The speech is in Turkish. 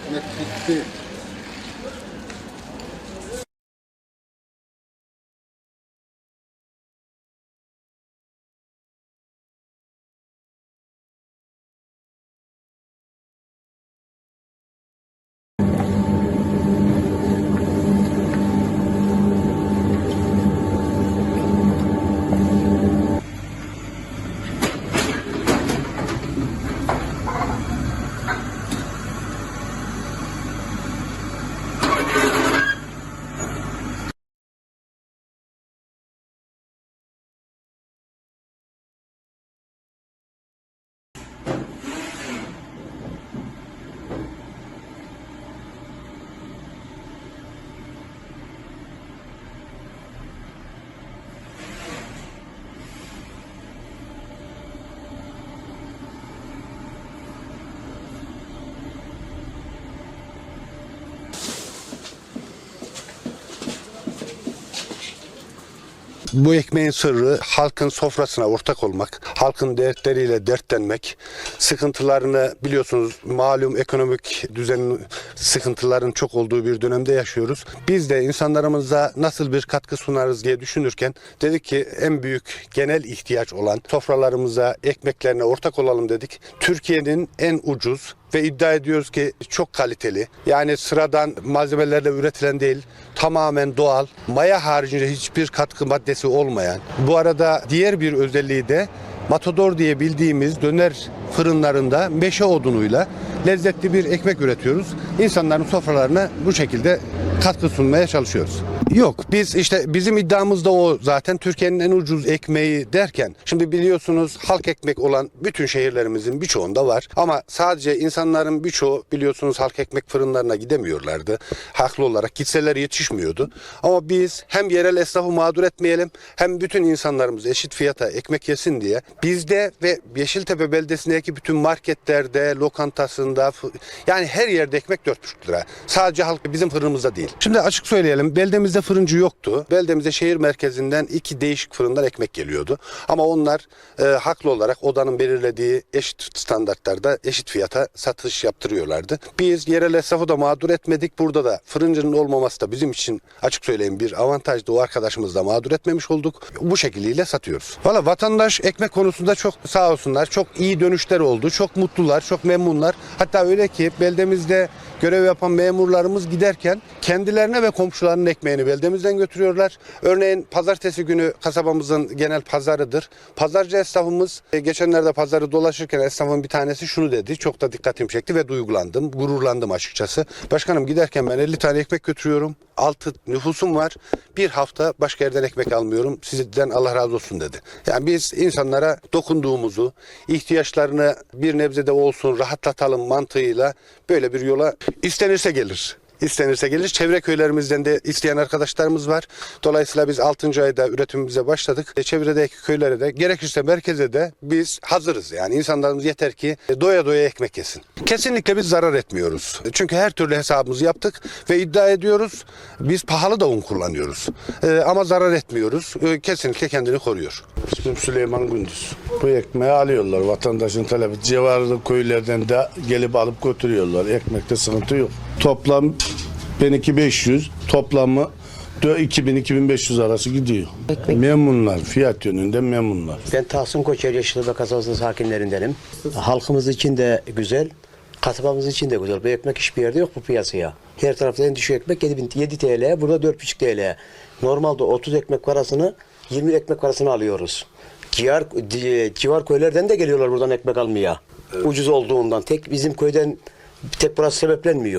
ekmek bitti. Bu ekmeğin sırrı halkın sofrasına ortak olmak, halkın dertleriyle dertlenmek, sıkıntılarını biliyorsunuz malum ekonomik düzenin sıkıntıların çok olduğu bir dönemde yaşıyoruz. Biz de insanlarımıza nasıl bir katkı sunarız diye düşünürken dedik ki en büyük genel ihtiyaç olan sofralarımıza, ekmeklerine ortak olalım dedik. Türkiye'nin en ucuz ve iddia ediyoruz ki çok kaliteli. Yani sıradan malzemelerle üretilen değil, tamamen doğal, maya haricinde hiçbir katkı maddesi olmayan. Bu arada diğer bir özelliği de Matador diye bildiğimiz döner fırınlarında meşe odunuyla lezzetli bir ekmek üretiyoruz. İnsanların sofralarına bu şekilde katkı sunmaya çalışıyoruz. Yok biz işte bizim iddiamız da o zaten Türkiye'nin en ucuz ekmeği derken şimdi biliyorsunuz halk ekmek olan bütün şehirlerimizin birçoğunda var ama sadece insanların birçoğu biliyorsunuz halk ekmek fırınlarına gidemiyorlardı. Haklı olarak gitseler yetişmiyordu. Ama biz hem yerel esnafı mağdur etmeyelim hem bütün insanlarımız eşit fiyata ekmek yesin diye bizde ve Yeşiltepe beldesindeki bütün marketlerde, lokantasında yani her yerde ekmek 4,5 lira. Sadece halk bizim fırınımızda değil. Şimdi açık söyleyelim beldemizde fırıncı yoktu. Beldemize şehir merkezinden iki değişik fırından ekmek geliyordu. Ama onlar e, haklı olarak odanın belirlediği eşit standartlarda eşit fiyata satış yaptırıyorlardı. Biz yerel esnafı da mağdur etmedik. Burada da fırıncının olmaması da bizim için açık söyleyeyim bir avantajdı. O arkadaşımızı da mağdur etmemiş olduk. Bu şekliyle satıyoruz. Valla vatandaş ekmek konusunda çok sağ olsunlar. Çok iyi dönüşler oldu. Çok mutlular, çok memnunlar. Hatta öyle ki beldemizde görev yapan memurlarımız giderken kendilerine ve komşularının ekmeğini beldemizden götürüyorlar. Örneğin pazartesi günü kasabamızın genel pazarıdır. Pazarcı esnafımız e, geçenlerde pazarı dolaşırken esnafın bir tanesi şunu dedi. Çok da dikkatimi çekti ve duygulandım, gururlandım açıkçası. Başkanım giderken ben 50 tane ekmek götürüyorum. 6 nüfusum var. Bir hafta başka yerden ekmek almıyorum. Sizden Allah razı olsun dedi. Yani biz insanlara dokunduğumuzu, ihtiyaçlarını bir nebzede olsun rahatlatalım mantığıyla böyle bir yola istenirse gelir. İstenirse gelir. Çevre köylerimizden de isteyen arkadaşlarımız var. Dolayısıyla biz 6. ayda üretimimize başladık. E, Çevredeki köylere de gerekirse merkeze de biz hazırız. Yani insanlarımız yeter ki doya doya ekmek yesin. Kesinlikle biz zarar etmiyoruz. Çünkü her türlü hesabımızı yaptık ve iddia ediyoruz. Biz pahalı da un kullanıyoruz. E, ama zarar etmiyoruz. E, kesinlikle kendini koruyor. İsmim Süleyman Gündüz. Bu ekmeği alıyorlar vatandaşın talebi. Civarlı köylerden de gelip alıp götürüyorlar. Ekmekte sıkıntı yok. Toplam 1200 toplamı 2000-2500 arası gidiyor. Memnunlar. Fiyat yönünde memnunlar. Ben Tahsin Koçer Yeşiltepe kasabasının sakinlerindenim. Halkımız için de güzel, kasabamız için de güzel. Bu ekmek hiçbir yerde yok bu piyasaya. Her tarafta en düşük ekmek 7, 7 TL, burada 4,5 TL. Normalde 30 ekmek parasını 20 ekmek parasını alıyoruz. Civar, ci- civar köylerden de geliyorlar buradan ekmek almaya. Ucuz olduğundan. Tek bizim köyden tek burası sebeplenmiyor.